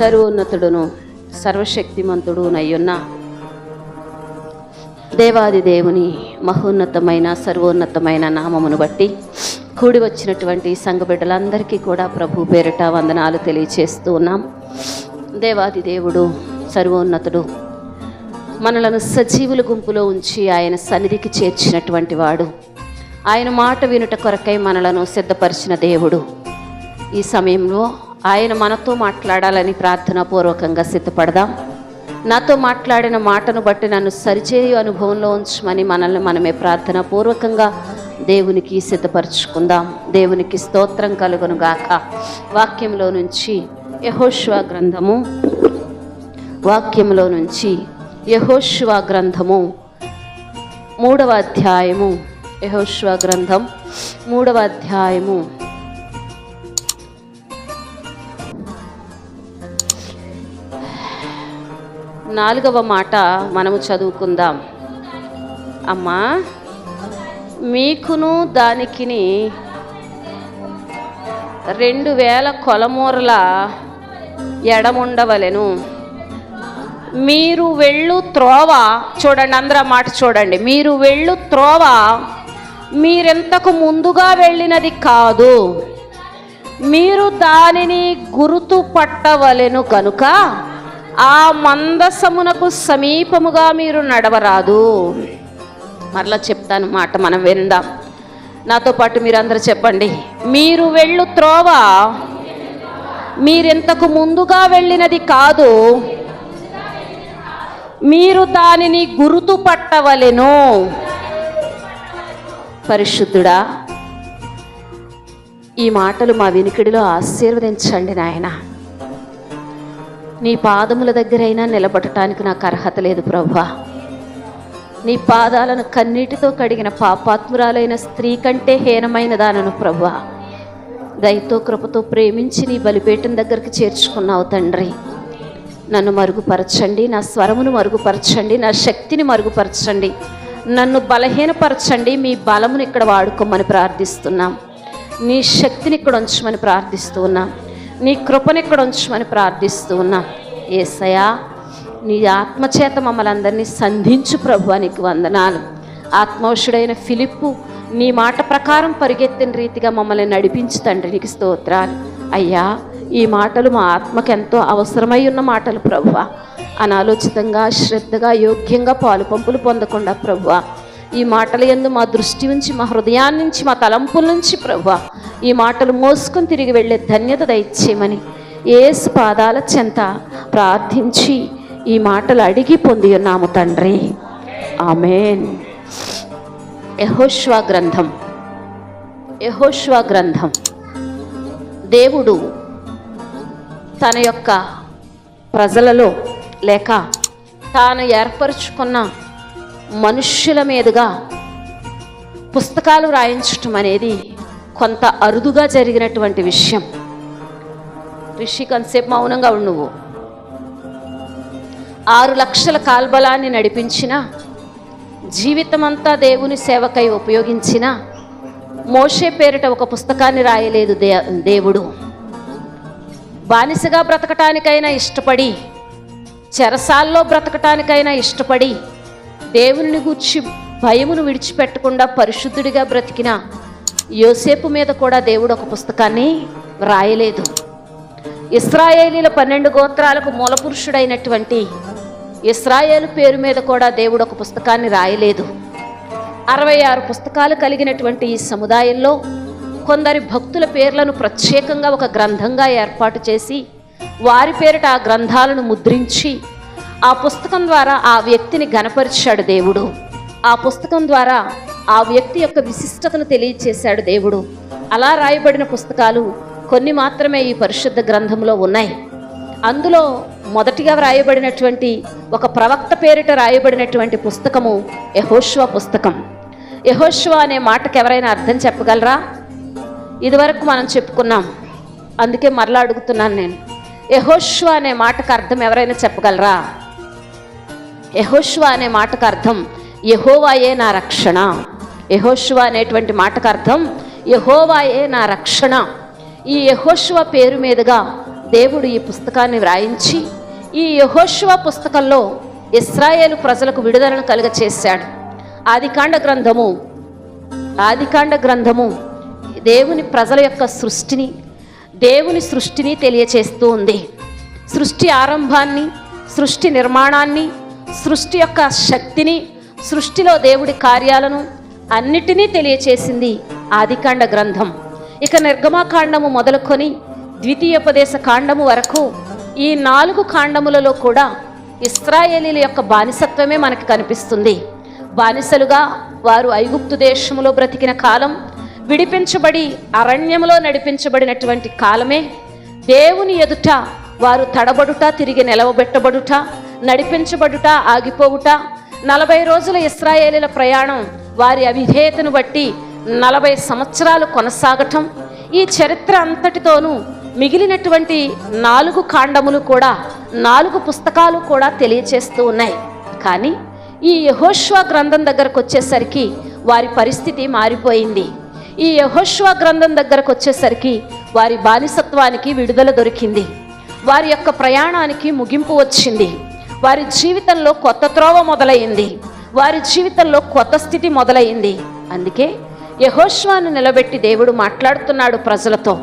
సర్వోన్నతుడును సర్వశక్తిమంతుడునయ్యున్న దేవాది దేవుని మహోన్నతమైన సర్వోన్నతమైన నామమును బట్టి కూడి వచ్చినటువంటి సంఘ బిడ్డలందరికీ కూడా ప్రభు పేరిట వందనాలు తెలియచేస్తూ ఉన్నాం. దేవాది దేవుడు సర్వోన్నతుడు మనలను సజీవుల గుంపులో ఉంచి ఆయన సన్నిధికి చేర్చినటువంటి వాడు. ఆయన మాట వినుట కొరకై మనలను సిద్ధపరిచిన దేవుడు. ఈ సమయంలో ఆయన మనతో మాట్లాడాలని ప్రార్థనాపూర్వకంగా సిద్ధపడదాం. నాతో మాట్లాడిన మాటను బట్టి నన్ను సరిచేయు అనుభవంలో ఉంచమని మనల్ని మనమే ప్రార్థనాపూర్వకంగా దేవునికి సిద్ధపరచుకుందాం. దేవునికి స్తోత్రం కలుగును గాక. వాక్యంలో నుంచి యహోష్వా గ్రంథము. వాక్యంలో నుంచి యహోష్వా గ్రంథము. మూడవ అధ్యాయము. యహోష్వా గ్రంథం. మూడవ అధ్యాయము. నాలుగవ మాట మనము చదువుకుందాం. అమ్మా మీకును దానికిని రెండు వేల కొలమూరల ఎడముండవలెను. మీరు వెళ్ళు త్రోవ చూడండి అందరూ మాట చూడండి. మీరు వెళ్ళు త్రోవ మీరెంతకు ముందుగా వెళ్ళినది కాదు. మీరు దానిని గుర్తుపట్టవలెను కనుక ఆ మందసమునకు సమీపముగా మీరు నడవరాదు. మరలా చెప్తాను మాట మనం విందాం. నాతో పాటు మీరందరూ చెప్పండి. మీరు వెళ్ళు త్రోవ. మీరెంతకు ముందుగా వెళ్ళినది కాదు. మీరు దానిని గుర్తు పట్టవలెను పరిశుద్ధుడా ఈ మాటలు మా వినికిడిలో ఆశీర్వదించండి నాయన. నీ పాదముల దగ్గరైనా నిలబడటానికి నాకు అర్హత లేదు ప్రభా. నీ పాదాలను కన్నీటితో కడిగిన పాపాత్మురాలైన స్త్రీ కంటే హీనమైన దానను ప్రభా. దయతో కృపతో ప్రేమించి నీ బలిపేటం దగ్గరికి చేర్చుకున్నావు తండ్రి. నన్ను మరుగుపరచండి నా స్వరమును మరుగుపరచండి నా శక్తిని మరుగుపరచండి. నన్ను బలహీనపరచండి మీ బలమును ఇక్కడ వాడుకోమని ప్రార్థిస్తున్నాం. నీ శక్తిని ఇక్కడ ఉంచమని ప్రార్థిస్తూ ఉన్నాం. నీ కృపను ఇక్కడ ఉంచమని ప్రార్థిస్తూ ఉన్నా. ఏసయా నీ ఆత్మచేత మమ్మల్ని అందరినీ సంధించు ప్రభు నీకు వందనాలు. ఆత్మవశుడైన ఫిలిప్పు నీ మాట ప్రకారం పరిగెత్తిన రీతిగా మమ్మల్ని నడిపించు తండ్రి నీకు స్తోత్రాలు. అయ్యా ఈ మాటలు మా ఆత్మకు ఎంతో అవసరమై ఉన్న మాటలు ప్రభువ. అనాలోచితంగా శ్రద్ధగా యోగ్యంగా పాలు పంపులు పొందకుండా ప్రభువ ఈ మాటల యందు మా దృష్టి నుంచి మా హృదయాన్ని నుంచి మా తలంపుల నుంచి ప్రభువ ఈ మాటలు మోసుకొని తిరిగి వెళ్ళే ధన్యత దయచేయమని. ఏసు పాదాల చెంత ప్రార్థించి ఈ మాటలు అడిగి పొంది ఉన్నాము తండ్రి. ఆమెన్. యహోష్వా గ్రంథం. యహోష్వా గ్రంథం. దేవుడు తన యొక్క ప్రజలలో లేక తాను ఏర్పరచుకున్న మనుష్యుల మీదుగా పుస్తకాలు రాయించటం అనేది కొంత అరుదుగా జరిగినటువంటి విషయం. రిషి కొంతసేపు మౌనంగా ఉండు నువ్వు. ఆరు లక్షల కాల్బలాన్ని నడిపించిన జీవితమంతా దేవుని సేవకై ఉపయోగించిన మోషే పేరిట ఒక పుస్తకాన్ని రాయలేదు దే దేవుడు. బానిసగా బ్రతకటానికైనా ఇష్టపడి చెరసాల్లో బ్రతకటానికైనా ఇష్టపడి దేవుని గూర్చి భయమును విడిచిపెట్టకుండా పరిశుద్ధుడిగా బ్రతికిన యోసేపు మీద కూడా దేవుడు ఒక పుస్తకాన్ని వ్రాయలేదు ఇస్రాయేలీల పన్నెండు గోత్రాలకు మూలపురుషుడైనటువంటి ఇస్రాయేల్ పేరు మీద కూడా దేవుడు ఒక పుస్తకాన్ని రాయలేదు. అరవై ఆరు పుస్తకాలు కలిగినటువంటి ఈ సముదాయంలో కొందరి భక్తుల పేర్లను ప్రత్యేకంగా ఒక గ్రంథంగా ఏర్పాటు చేసి వారి పేరిట ఆ గ్రంథాలను ముద్రించి ఆ పుస్తకం ద్వారా ఆ వ్యక్తిని గనపరిచాడు దేవుడు. ఆ పుస్తకం ద్వారా ఆ వ్యక్తి యొక్క విశిష్టతను తెలియచేశాడు దేవుడు. అలా రాయబడిన పుస్తకాలు కొన్ని మాత్రమే ఈ పరిశుద్ధ గ్రంథంలో ఉన్నాయి. అందులో మొదటిగా వ్రాయబడినటువంటి ఒక ప్రవక్త పేరిట రాయబడినటువంటి పుస్తకము యహోష్వా పుస్తకం. యహోష్వా అనే మాటకు ఎవరైనా అర్థం చెప్పగలరా? ఇదివరకు మనం చెప్పుకున్నాం. అందుకే మరలా అడుగుతున్నాను నేను. యహోష్వ అనే మాటకు అర్థం ఎవరైనా చెప్పగలరా? యహోష్వ అనే మాటకు అర్థం యహోవాయే నా రక్షణ. యహోష్వ అనేటువంటి మాటకు అర్థం యహోవాయే నా రక్షణ. ఈ యహోష్వ పేరు మీదుగా దేవుడు ఈ పుస్తకాన్ని వ్రాయించి ఈ యహోష్వ పుస్తకంలో ఇస్రాయేలు ప్రజలకు విడుదలను కలుగ చేశాడు ఆదికాండ గ్రంథము ఆదికాండ గ్రంథము దేవుని ప్రజల యొక్క సృష్టిని దేవుని సృష్టిని తెలియచేస్తూ ఉంది. సృష్టి ఆరంభాన్ని సృష్టి నిర్మాణాన్ని సృష్టి యొక్క శక్తిని సృష్టిలో దేవుడి కార్యాలను అన్నిటినీ తెలియచేసింది ఆదికాండ గ్రంథం. ఇక నిర్గమాకాండము మొదలుకొని ద్వితీయోపదేశ కాండము వరకు ఈ నాలుగు కాండములలో కూడా ఇస్రాయేలీల యొక్క బానిసత్వమే మనకు కనిపిస్తుంది. బానిసలుగా వారు ఐగుప్తు దేశములో బ్రతికిన కాలం విడిపించబడి అరణ్యములో నడిపించబడినటువంటి కాలమే దేవుని ఎదుట వారు తడబడుట తిరిగి నిలవబెట్టబడుట నడిపించబడుట ఆగిపోవుట. నలభై రోజుల ఇస్రాయేలీల ప్రయాణం వారి అవిధేయతను బట్టి నలభై సంవత్సరాలు కొనసాగటం. ఈ చరిత్ర అంతటితోనూ మిగిలినటువంటి నాలుగు కాండములు కూడా నాలుగు పుస్తకాలు కూడా తెలియచేస్తూ ఉన్నాయి. కానీ ఈ యహోష్వ గ్రంథం దగ్గరకు వచ్చేసరికి వారి పరిస్థితి మారిపోయింది. ఈ యహోష్వ గ్రంథం దగ్గరకు వచ్చేసరికి వారి బానిసత్వానికి విడుదల దొరికింది. వారి యొక్క ప్రయాణానికి ముగింపు వచ్చింది. వారి జీవితంలో కొత్త త్రోవ మొదలైంది. వారి జీవితంలో కొత్త స్థితి మొదలైంది. అందుకే యహోష్వాను నిలబెట్టి దేవుడు మాట్లాడుతున్నాడు ప్రజలతో.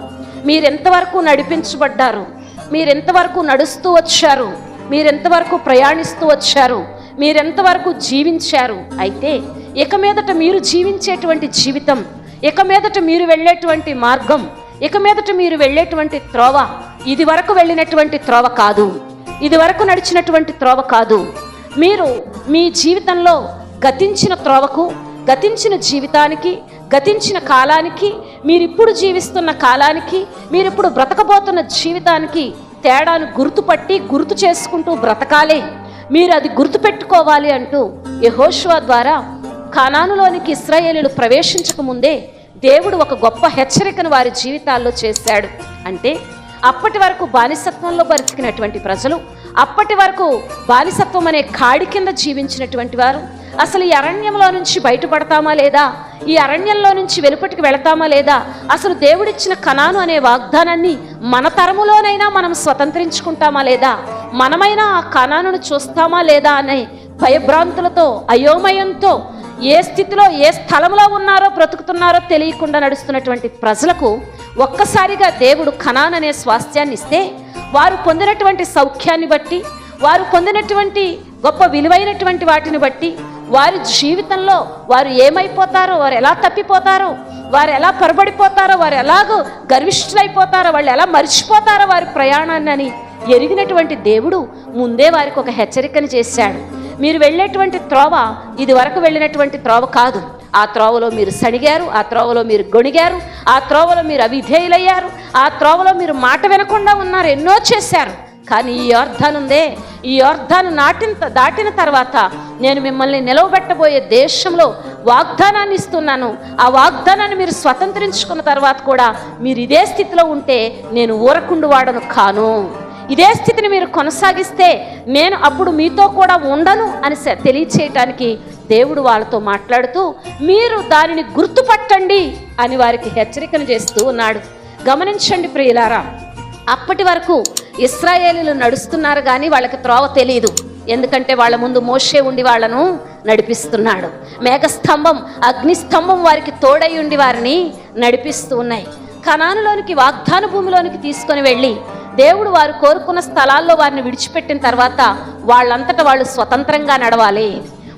మీరెంతవరకు నడిపించబడ్డారు? మీరెంతవరకు నడుస్తూ వచ్చారు? మీరెంతవరకు ప్రయాణిస్తూ వచ్చారు? మీరెంతవరకు జీవించారు? అయితే ఇక మీదట మీరు జీవించేటువంటి జీవితం ఇక మీదట మీరు వెళ్ళేటువంటి మార్గం ఇక మీదట మీరు వెళ్ళేటువంటి త్రోవ ఇది వరకు వెళ్ళినటువంటి త్రోవ కాదు. ఇది వరకు నడిచినటువంటి త్రోవ కాదు. మీరు మీ జీవితంలో గతించిన త్రోవకు గతించిన జీవితానికి గతించిన కాలానికి మీరిప్పుడు జీవిస్తున్న కాలానికి మీరిప్పుడు బ్రతకబోతున్న జీవితానికి తేడాను గుర్తుపట్టి గుర్తు చేసుకుంటూ బ్రతకాలే. మీరు అది గుర్తుపెట్టుకోవాలి అంటూ యహోషువ ద్వారా కానానులోనికి ఇస్రాయేలీలు ప్రవేశించక ముందే దేవుడు ఒక గొప్ప హెచ్చరికను వారి జీవితాల్లో చేశాడు. అంటే అప్పటి వరకు బానిసత్వంలో బ్రతికినటువంటి ప్రజలు అప్పటి వరకు బానిసత్వం అనే కాడి కింద జీవించినటువంటి వారు అసలు ఈ అరణ్యంలో నుంచి బయటపడతామా లేదా? ఈ అరణ్యంలో నుంచి వెలుపటికి వెళతామా లేదా? అసలు దేవుడిచ్చిన కణాను అనే వాగ్దానాన్ని మన తరములోనైనా మనం స్వతంత్రించుకుంటామా లేదా? మనమైనా ఆ కణాను చూస్తామా లేదా అనే భయభ్రాంతులతో అయోమయంతో ఏ స్థితిలో ఏ స్థలంలో ఉన్నారో బ్రతుకుతున్నారో తెలియకుండా నడుస్తున్నటువంటి ప్రజలకు ఒక్కసారిగా దేవుడు కణాన్ అనే స్వాస్థ్యాన్ని ఇస్తే వారు పొందినటువంటి సౌఖ్యాన్ని బట్టి వారు పొందినటువంటి గొప్ప విలువైనటువంటి వాటిని బట్టి వారి జీవితంలో వారు ఏమైపోతారో వారు ఎలా తప్పిపోతారో వారు ఎలా పొరబడిపోతారో వారు ఎలాగో గర్విష్ఠులైపోతారో వాళ్ళు ఎలా మర్చిపోతారో వారి ప్రయాణాన్ని అని ఎరిగినటువంటి దేవుడు ముందే వారికి ఒక హెచ్చరికను చేశాడు. మీరు వెళ్ళేటువంటి త్రోవ ఇది వరకు వెళ్ళినటువంటి త్రోవ కాదు. ఆ త్రోవలో మీరు సణిగారు ఆ త్రోవలో మీరు గొణిగారు ఆ త్రోవలో మీరు అవిధేయులయ్యారు ఆ త్రోవలో మీరు మాట వినకుండా ఉన్నారు ఎన్నో చేశారు. కానీ ఈ అర్థాను ఉందే ఈ అర్థాన్ని నాటిన దాటిన తర్వాత నేను మిమ్మల్ని నిలవబెట్టబోయే దేశంలో వాగ్దానాన్ని ఇస్తున్నాను. ఆ వాగ్దానాన్ని మీరు స్వతంత్రించుకున్న తర్వాత కూడా మీరు ఇదే స్థితిలో ఉంటే నేను ఊరకుండు వాడను కాను. ఇదే స్థితిని మీరు కొనసాగిస్తే నేను అప్పుడు మీతో కూడా ఉండను అని తెలియచేయటానికి దేవుడు వాళ్ళతో మాట్లాడుతూ మీరు దానిని గుర్తుపట్టండి అని వారికి హెచ్చరికను చేస్తూ ఉన్నాడు. గమనించండి ప్రియులారా అప్పటి వరకు ఇస్రాయేలీలు నడుస్తున్నారు కానీ వాళ్ళకి త్రోవ తెలియదు ఎందుకంటే వాళ్ళ ముందు మోషే ఉండి వాళ్ళను నడిపిస్తున్నాడు. మేఘస్తంభం అగ్నిస్తంభం వారికి తోడై ఉండి వారిని నడిపిస్తూ ఉన్నాయి. కణానులోనికి వాగ్దాన భూమిలోనికి తీసుకొని వెళ్ళి దేవుడు వారు కోరుకున్న స్థలాల్లో వారిని విడిచిపెట్టిన తర్వాత వాళ్ళంతటా వాళ్ళు స్వతంత్రంగా నడవాలి.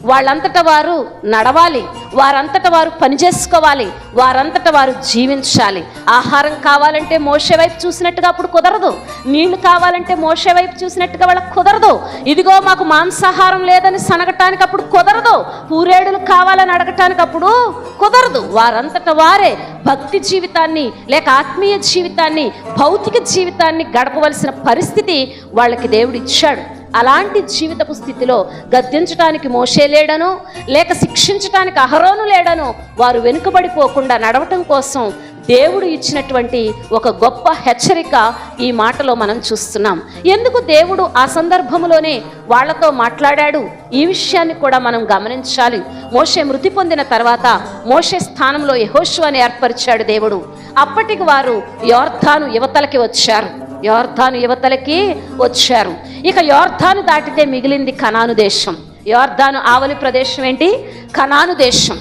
వాళ్ళంతట వారు నడవాలి వారంతట వారు పని చేసుకోవాలి వారంతట వారు జీవించాలి. ఆహారం కావాలంటే మోసే వైపు చూసినట్టుగా అప్పుడు కుదరదు. నీళ్ళు కావాలంటే మోసే వైపు చూసినట్టుగా వాళ్ళకి కుదరదు. ఇదిగో మాకు మాంసాహారం లేదని సనగటానికి అప్పుడు కుదరదు. పూరేడులు కావాలని అడగటానికి అప్పుడు కుదరదు. వారంతట వారే భక్తి జీవితాన్ని లేక ఆత్మీయ జీవితాన్ని భౌతిక జీవితాన్ని గడపవలసిన పరిస్థితి వాళ్ళకి దేవుడు ఇచ్చాడు. అలాంటి జీవితపు స్థితిలో గద్దించడానికి మోషే లేడను లేక శిక్షించడానికి అహరోను లేడను వారు వెనుకబడిపోకుండా నడవటం కోసం దేవుడు ఇచ్చినటువంటి ఒక గొప్ప హెచ్చరిక ఈ మాటలో మనం చూస్తున్నాం. ఎందుకు దేవుడు ఆ సందర్భంలోనే వాళ్ళతో మాట్లాడాడు? ఈ విషయాన్ని కూడా మనం గమనించాలి. మోషే మృతి పొందిన తర్వాత మోషే స్థానంలో యెహోషువని ఏర్పరిచాడు దేవుడు. అప్పటికి వారు యోర్ధాను యువతలకి వచ్చారు. యోర్ధాను యువతలకి వచ్చారు. ఇక యోర్ధాను దాటితే మిగిలింది కనాను దేశం. యోర్ధాను ఆవలి ప్రదేశం ఏంటి? కనాను దేశం.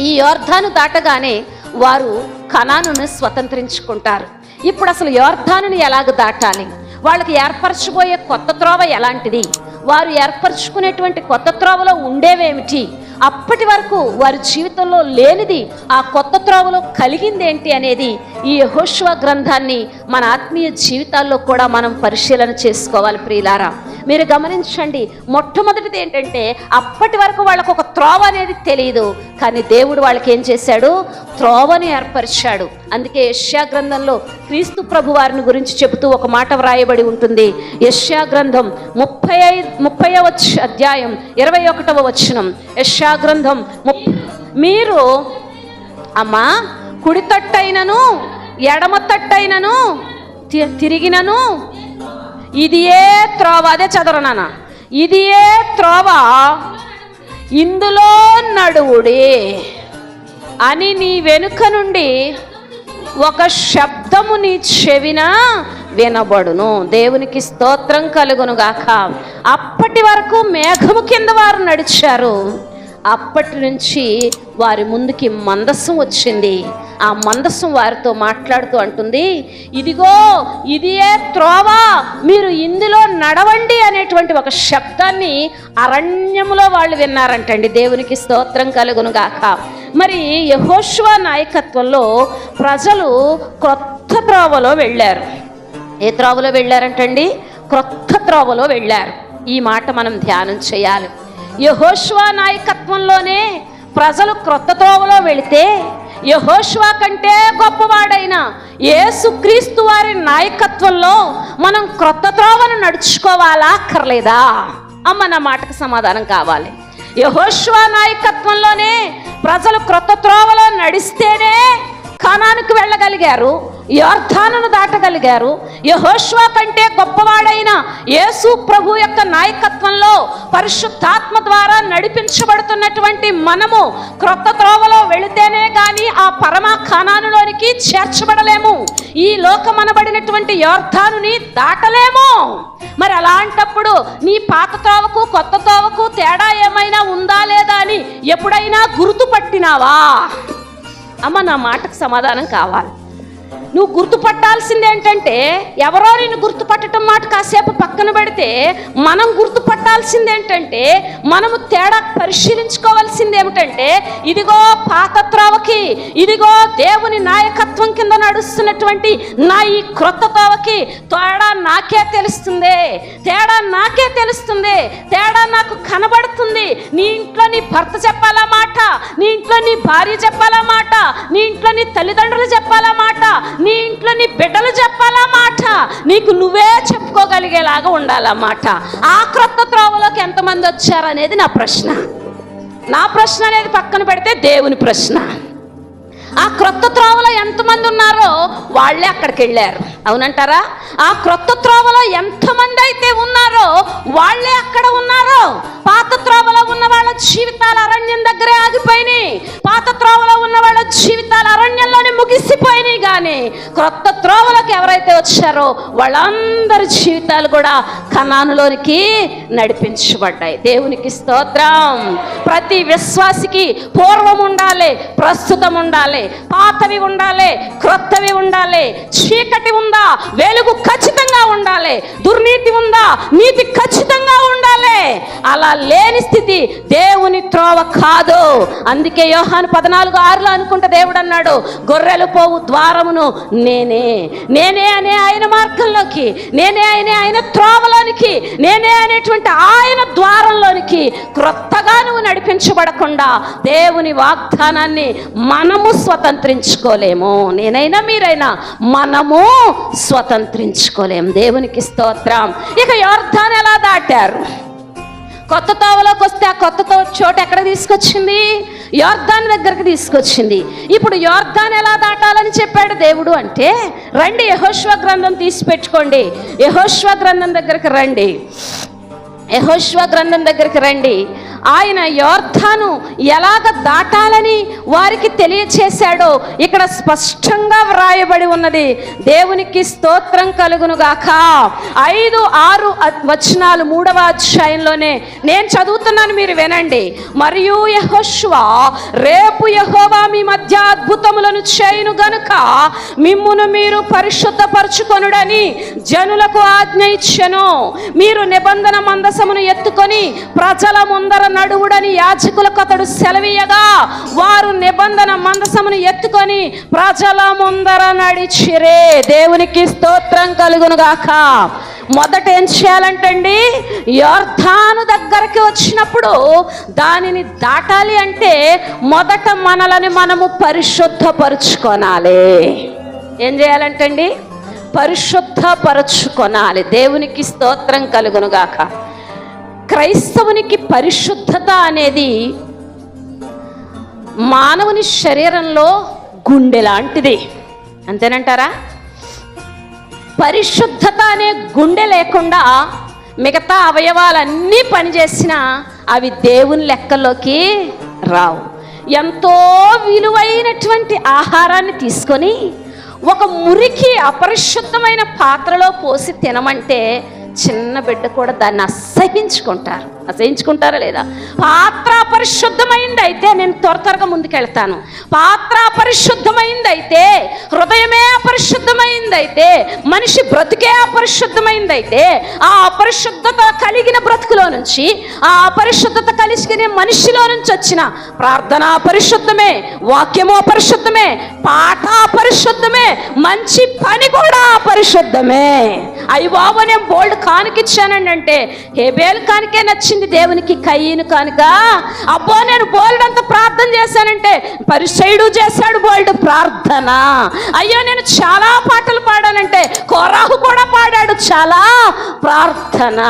ఈ యోర్ధాను దాటగానే వారు కనానును స్వతంత్రించుకుంటారు. ఇప్పుడు అసలు యోర్ధానుని ఎలాగ దాటాలి? వాళ్ళకి ఏర్పరచబోయే కొత్త త్రోవ ఎలాంటిది? వారు ఏర్పరచుకునేటువంటి కొత్త త్రోవలో ఉండేవేమిటి? అప్పటి వరకు వారి జీవితంలో లేనిది ఆ కొత్త త్రోవలో కలిగింది ఏంటి అనేది ఈ యహోష్వ గ్రంథాన్ని మన ఆత్మీయ జీవితాల్లో కూడా మనం పరిశీలన చేసుకోవాలి ప్రియులారా. మీరు గమనించండి మొట్టమొదటిది ఏంటంటే అప్పటి వరకు వాళ్ళకు ఒక త్రోవ అనేది తెలియదు కానీ దేవుడు వాళ్ళకి ఏం చేశాడు? త్రోవని ఏర్పరిచాడు. అందుకే యష్యా గ్రంథంలో క్రీస్తు ప్రభు వారిని గురించి చెబుతూ ఒక మాట వ్రాయబడి ఉంటుంది. యష్యా గ్రంథం ముప్పై ఐదు ముప్పై అధ్యాయం ఇరవై ఒకటవ వచనం. యష్యా గ్రంథం మీరు అమ్మా కుడి తట్టైనను ఎడమ తట్టైనను తి- తిరిగినను ఇది ఏ త్రోవ అదే చదవరు నాన్న? ఇది ఏ త్రోవ ఇందులో నడువుడి. అని నీ వెనుక నుండి ఒక శబ్దము నీ చెవిన వినబడును. దేవునికి స్తోత్రం కలుగును గాక అప్పటి వరకు మేఘము కింద వారు నడిచారు. అప్పటి నుంచి వారి ముందుకి మందస్సం వచ్చింది. ఆ మందస్సం వారితో మాట్లాడుతూ అంటుంది ఇదిగో ఇది ఏ త్రోవ మీరు ఇందులో నడవండి అనేటువంటి ఒక శబ్దాన్ని అరణ్యములో వాళ్ళు విన్నారంటండి. దేవునికి స్తోత్రం కలుగును గాక మరి యహోష్వ నాయకత్వంలో ప్రజలు క్రొత్త త్రోవలో వెళ్ళారు. ఏ త్రోవలో వెళ్ళారంటండి? క్రొత్త త్రోవలో వెళ్ళారు. ఈ మాట మనం ధ్యానం చేయాలి. యహోష్వా నాయకత్వంలోనే ప్రజలు క్రొత్త త్రోవలో వెళితే యహోష్వా కంటే గొప్పవాడైన యేసుక్రీస్తు వారి నాయకత్వంలో మనం క్రొత్త త్రోవను నడుచుకోవాలా అక్కర్లేదా? అమ్మ నా మాటకు సమాధానం కావాలి. యహోష్వా నాయకత్వంలోనే ప్రజలు క్రొత్త త్రోవలో నడిస్తేనే కానానికి వెళ్ళగలిగారు. యోర్ధానను దాటగలిగారు. యహోష్వా కంటే గొప్పవాడైన యేసు ప్రభు యొక్క నాయకత్వంలో పరిశుద్ధాత్మ ద్వారా నడిపించబడుతున్నటువంటి మనము క్రొత్త త్రోవలో వెళితేనే గాని ఆ పరమ ఖానానులోనికి చేర్చబడలేము. ఈ లోకమనబడినటువంటి యోర్ధానుని దాటలేము. మరి అలాంటప్పుడు నీ పాత త్రోవకు కొత్త త్రోవకు తేడా ఏమైనా ఉందా లేదా అని ఎప్పుడైనా గుర్తుపట్టినావా? అమ్మ నా మాటకు సమాధానం కావాలి. నువ్వు గుర్తుపట్టాల్సింది ఏంటంటే ఎవరో నిన్ను గుర్తుపట్టడం మాట కాసేపు పక్కన పెడితే మనం గుర్తుపట్టాల్సింది ఏంటంటే మనము తేడా పరిశీలించుకోవాల్సింది ఏమిటంటే ఇదిగో పాత త్రోవకి ఇదిగో దేవుని నాయకత్వం కింద నడుస్తున్నటువంటి నా ఈ క్రొత్త త్రోవకి తేడా నాకే తెలుస్తుంది. తేడా నాకే తెలుస్తుంది. తేడా నాకు కనబడుతుంది. నీ ఇంట్లో నీ భర్త చెప్పాలా మాట? నీ ఇంట్లో నీ భార్య చెప్పాలా మాట? నీ ఇంట్లో నీ తల్లిదండ్రులు చెప్పాలా మాట? నీ ఇంట్లో నీ బిడ్డలు చెప్పాలా మాట? నీకు నువ్వే చెప్పుకోగలిగేలాగా ఉండాలన్నమాట ఆ క్రొత్త త్రోవలోకి ఎంతమంది వచ్చారనేది నా ప్రశ్న. నా ప్రశ్న అనేది పక్కన పెడితే దేవుని ప్రశ్న. ఆ క్రొత్త త్రోవలో ఎంతమంది ఉన్నారో వాళ్ళే అక్కడికి వెళ్ళారు అవునంటారా? ఆ క్రొత్త త్రోవలో ఎంతమంది అయితే ఉన్నారో వాళ్ళే అక్కడ ఉన్నారో. పాత త్రోవలో ఉన్న వాళ్ళ జీవితాలు అరణ్యం దగ్గరే ఆగిపోయినాయి. పాత త్రోవలో ఉన్న వాళ్ళ జీవితాలు అరణ్యంలోనే ముగిసిపోయినాయి కానీ క్రొత్త త్రోవలకు ఎవరైతే వచ్చారో వాళ్ళందరి జీవితాలు కూడా కణానులోనికి నడిపించబడ్డాయి. దేవునికి స్తోత్రం. ప్రతి విశ్వాసికి పూర్వం ఉండాలి ప్రస్తుతం ఉండాలి పాతవి ఉండాలి క్రొత్తవి ఉండాలి చీకటి ఉందా వెలుగు ఖచ్చితంగా ఉండాలి దుర్నీతి ఉందా నీతి ఖచ్చితంగా ఉండాలి. అలా లేని స్థితి దేవుని త్రోవ కాదు. అందుకే యోహాను పద్నాలుగు ఆరులో అనుకుంటే దేవుడు అన్నాడు గొర్రెలు పోవు ద్వారమును నేనే నేనే అనే ఆయన మార్గంలోకి నేనే అనే ఆయన త్రోవలోనికి నేనే అనేటువంటి ఆయన ద్వారంలోనికి క్రొత్తగా నువ్వు నడిపించబడకుండా దేవుని వాగ్దానాన్ని మనము స్వతంత్రించుకోలేము. నేనైనా మీరైనా మనము స్వతంత్రించుకోలేము. దేవునికి స్తోత్రం. ఇక యోర్ధాన్ ఎలా దాటారు? కొత్త తోవలోకి వస్తే ఆ కొత్త తో చోట ఎక్కడ తీసుకొచ్చింది? యోర్ధాన్ దగ్గరికి తీసుకొచ్చింది. ఇప్పుడు యోర్ధాన్ ఎలా దాటాలని చెప్పాడు దేవుడు అంటే రండి యహోశ్వ గ్రంథం తీసి పెట్టుకోండి యహోశ్వ గ్రంథం దగ్గరికి రండి. యహోష్వ గ్రంథం దగ్గరికి రండి. ఆయన యోర్ధాను ఎలాగ దాటాలని వారికి తెలియచేశాడో ఇక్కడ స్పష్టంగా వ్రాయబడి ఉన్నది. దేవునికి స్తోత్రం కలుగును గాక. ఐదు ఆరు వచనాలు మూడవ అధ్యాయంలోనే నేను చదువుతున్నాను మీరు వినండి. మరియు యహోష్వ రేపు యహోవా మీ మధ్య అద్భుతములను చేయును గనుక మిమ్మును మీరు పరిశుద్ధపరచుకొనుడని జనులకు ఆజ్ఞ ఇచ్చెను. మీరు నిబంధన మందసమును ఎత్తుకొని ప్రజల ముందర నడువుడని యాచకులకు అతడు సెలవీయగా. వారు నిబంధన మందసమును ఎత్తుకొని ప్రజల ముందర నడిచిరే. దేవునికి స్తోత్రం కలుగును గాక మొదట ఏం చేయాలంటండి? యోర్ధాను దగ్గరికి వచ్చినప్పుడు దానిని దాటాలి అంటే మొదట మనలని మనము పరిశుద్ధపరుచుకొనాలి. ఏం చేయాలంటండి? పరిశుద్ధపరచుకొనాలి. దేవునికి స్తోత్రం కలుగునుగాక. క్రైస్తవునికి పరిశుద్ధత అనేది మానవుని శరీరంలో గుండె లాంటిది. అంతేనంటారా? పరిశుద్ధత అనే గుండె లేకుండా మిగతా అవయవాలన్నీ పనిచేసినా అవి దేవుని లెక్కల్లోకి రావు. ఎంతో విలువైనటువంటి ఆహారాన్ని తీసుకొని ఒక మురికి అపరిశుద్ధమైన పాత్రలో పోసి తినమంటే చిన్న బిడ్డ కూడా దాన్ని అసహించుకుంటారు. అసహించుకుంటారా లేదా? పాత్ర పరిశుద్ధమైంది అయితే నేను త్వర త్వరగా ముందుకెళ్తాను. పాత్ర పరిశుద్ధమైంది అయితే హృదయమే అపరిశుద్ధమైంది అయితే మనిషి బ్రతుకే అపరిశుద్ధమైంది అయితే ఆ అపరిశుద్ధత కలిగిన బ్రతుకులో నుంచి ఆ అపరిశుద్ధత కలిగిన మనిషిలో నుంచి వచ్చిన ప్రార్థన పరిశుద్ధమే వాక్యము పరిశుద్ధమే పాట పరిశుద్ధమే మంచి పని కూడా పరిశుద్ధమే. అయ్యి బాబు నేను బోల్డ్ కానుకిచ్చానండి అంటే హేబేల్ కానికే నచ్చింది. దేవునికి కయ్యను కనుక? అబ్బో నేను బోల్డ్ అంత ప్రార్థన చేశానంటే పరిసైడు చేశాడు బోల్డ్ ప్రార్థన. అయ్యో నేను చాలా పాటలు పాడానంటే కొరాహు కూడా పాడాడు చాలా ప్రార్థన.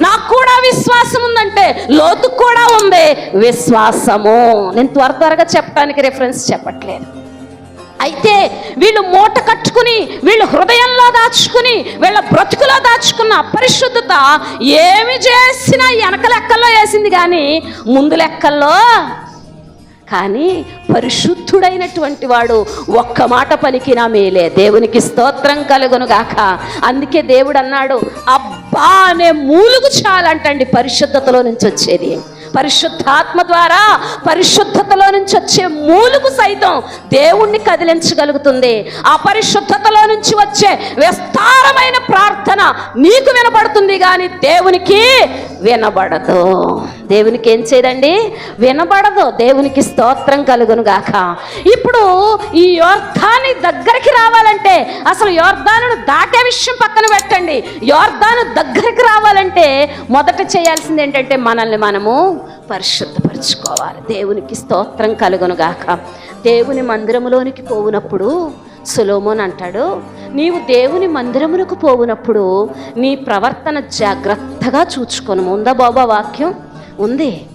నాకు కూడా విశ్వాసం ఉందంటే లోతు కూడా ఉంది విశ్వాసము. నేను త్వర త్వరగా చెప్పడానికి రిఫరెన్స్ చెప్పట్లేదు. అయితే వీళ్ళు మూట కట్టుకుని వీళ్ళు హృదయంలో దాచుకుని వీళ్ళ బ్రతుకులో దాచుకున్న అపరిశుద్ధత ఏమి చేసినా వెనక లెక్కల్లో వేసింది కానీ ముందు లెక్కల్లో. కానీ పరిశుద్ధుడైనటువంటి వాడు ఒక్క మాట పలికినా మేలే. దేవునికి స్తోత్రం కలుగును గాక. అందుకే దేవుడు అన్నాడు అబ్బా అనే మూలుగు చాలంటండి పరిశుద్ధతలో నుంచి వచ్చేది. పరిశుద్ధాత్మ ద్వారా పరిశుద్ధతలో నుంచి వచ్చే మూలుగు సైతం దేవుణ్ణి కదిలించగలుగుతుంది. ఆ పరిశుద్ధతలో నుంచి వచ్చే విస్తారమైన ప్రార్థన నీకు వినబడుతుంది కానీ దేవునికి వినబడదు. దేవునికి ఏం చేయదండి? వినబడదు. దేవునికి స్తోత్రం కలుగును గాక. ఇప్పుడు ఈ యోర్ధాని దగ్గరికి రావాలంటే అసలు యోర్ధాను దాటే విషయం పక్కన పెట్టండి. యోర్ధాను దగ్గరికి రావాలంటే మొదట చేయాల్సింది ఏంటంటే మనల్ని మనము పరిశుద్ధపరచుకోవాలి. దేవునికి స్తోత్రం కలుగునుగాక. దేవుని మందిరములోనికి పోవునప్పుడు సులోమోన్ అంటాడు నీవు దేవుని మందిరమునకు పోవునప్పుడు నీ ప్రవర్తన జాగ్రత్తగా చూచుకొను. ఉందా బాబా వాక్యం? ఉంది.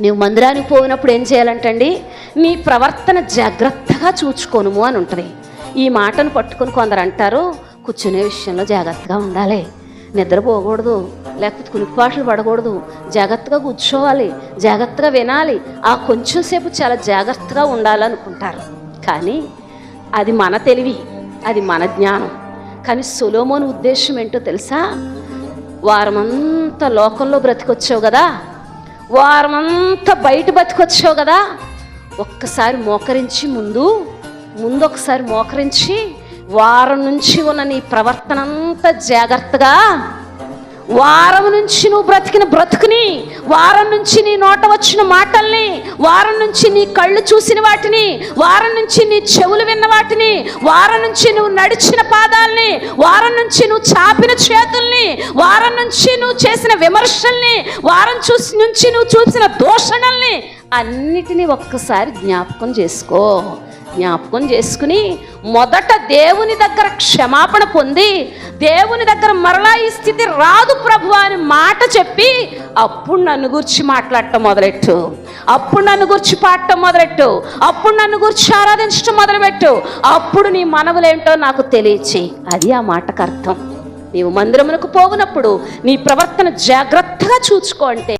నీవు మందిరానికి పోయినప్పుడు ఏం చేయాలంటండి? నీ ప్రవర్తన జాగ్రత్తగా చూచుకోనుము అని ఉంటుంది. ఈ మాటను పట్టుకొని కొందరు అంటారు కూర్చునే విషయంలో జాగ్రత్తగా ఉండాలి. నిద్రపోకూడదు లేకపోతే కులిపాట్లు పడకూడదు. జాగ్రత్తగా కూర్చోవాలి జాగ్రత్తగా వినాలి. ఆ కొంచెం సేపు చాలా జాగ్రత్తగా ఉండాలనుకుంటారు. కానీ అది మన తెలివి అది మన జ్ఞానం. కానీ సులోమోని ఉద్దేశం ఏంటో తెలుసా? వారమంతా లోకంలో బ్రతికొచ్చావు కదా? వారమంతా బయట బతికొచ్చావు కదా? ఒక్కసారి మోకరించి ముందు ముందు ఒకసారి మోకరించి వారం నుంచి ఉన్న నీ ప్రవర్తన అంతా జాగ్రత్తగా వారం నుంచి నువ్వు బ్రతికిన బ్రతుకుని వారం నుంచి నీ నోట వచ్చిన మాటల్ని వారం నుంచి నీ కళ్ళు చూసిన వాటిని వారం నుంచి నీ చెవులు విన్న వాటిని వారం నుంచి నువ్వు నడిచిన పాదాల్ని వారం నుంచి నువ్వు చాపిన చేతుల్ని వారం నుంచి నువ్వు చేసిన విమర్శల్ని వారం చూసి నుంచి నువ్వు చూసిన దూషణల్ని అన్నిటినీ ఒక్కసారి జ్ఞాపకం చేసుకో. జ్ఞాపకం చేసుకుని మొదట దేవుని దగ్గర క్షమాపణ పొంది దేవుని దగ్గర మరలా ఈ స్థితి రాదు ప్రభు అని మాట చెప్పి అప్పుడు నన్ను గురించి మాట్లాడటం మొదలెట్టు. అప్పుడు నన్ను గురించి పాడటం మొదలెట్టు. అప్పుడు నన్ను గురించి ఆరాధించడం మొదలుపెట్టు. అప్పుడు నీ మనవులేంటో నాకు తెలియచి అది ఆ మాటకు అర్థం. నీవు మందిరమునకు పోగునప్పుడు నీ ప్రవర్తన జాగ్రత్తగా చూచుకో అంటే